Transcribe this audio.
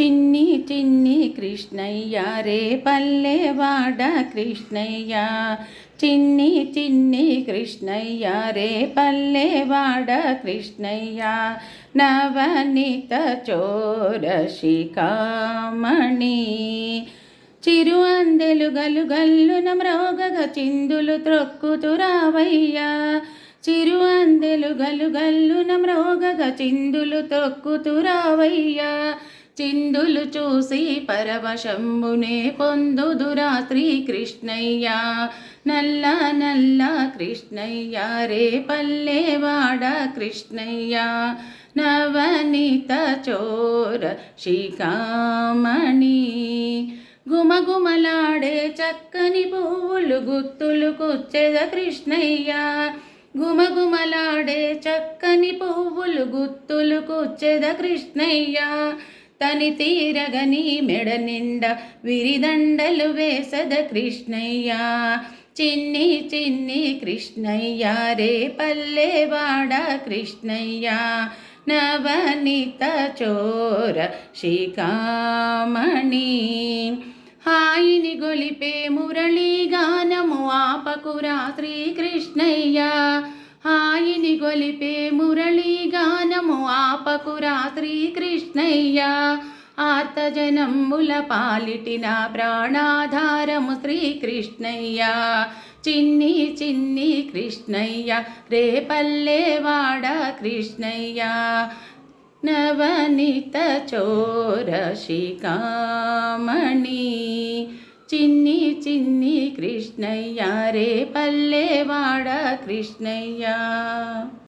చిన్ని చిన్ని కృష్ణయ్య రే పల్లెవాడ కృష్ణయ్య. చిన్ని చిన్ని కృష్ణయ్య రే పల్లెవాడ కృష్ణయ్య. నవనీత చోర శిఖామణి చిరు అందెలు గలు గల్లున మ్రోగగ చిందులు త్రొక్కుతురావయ్యా చిరు అందెలు గలు గల్లున మ్రోగగ చిందులు త్రొక్కుతురావయ్యా చిందులు చూసి పరవశంబునే పొందుదురా శ్రీకృష్ణయ్య. నల్ల నల్ల కృష్ణయ్య రే పల్లెవాడ కృష్ణయ్య. నవనీత చోర శిఖామణి గుమగుమలాడే చక్కని పువ్వులు గుత్తులు కుచ్చెద కృష్ణయ్య. గుమగుమలాడే చక్కని పువ్వులు గుత్తులు కుచ్చెద కృష్ణయ్య. తని తీరగని మెడ నిండా విరిదండలు వేసద కృష్ణయ్య. చిన్ని చిన్ని కృష్ణయ్య రే పల్లెవాడ కృష్ణయ్య. నవనిత చోర శిఖామణి హాయిని గొలిపే మురళీ గానము ఆపకురా శ్రీకృష్ణయ్య. హాయిని గొలిపే మురళీ గానము ఆపకురా శ్రీకృష్ణయ్య ఆర్తజనంబుల పాలిటిన ప్రాణాధారము శ్రీకృష్ణయ్య. చిన్ని చిన్ని కృష్ణయ్య రే పల్లెవాడ కృష్ణయ్య. నవనిత చోర చిన్ని చిన్ని కృష్ణయ్య రే పల్లెవాడ కృష్ణయ్య.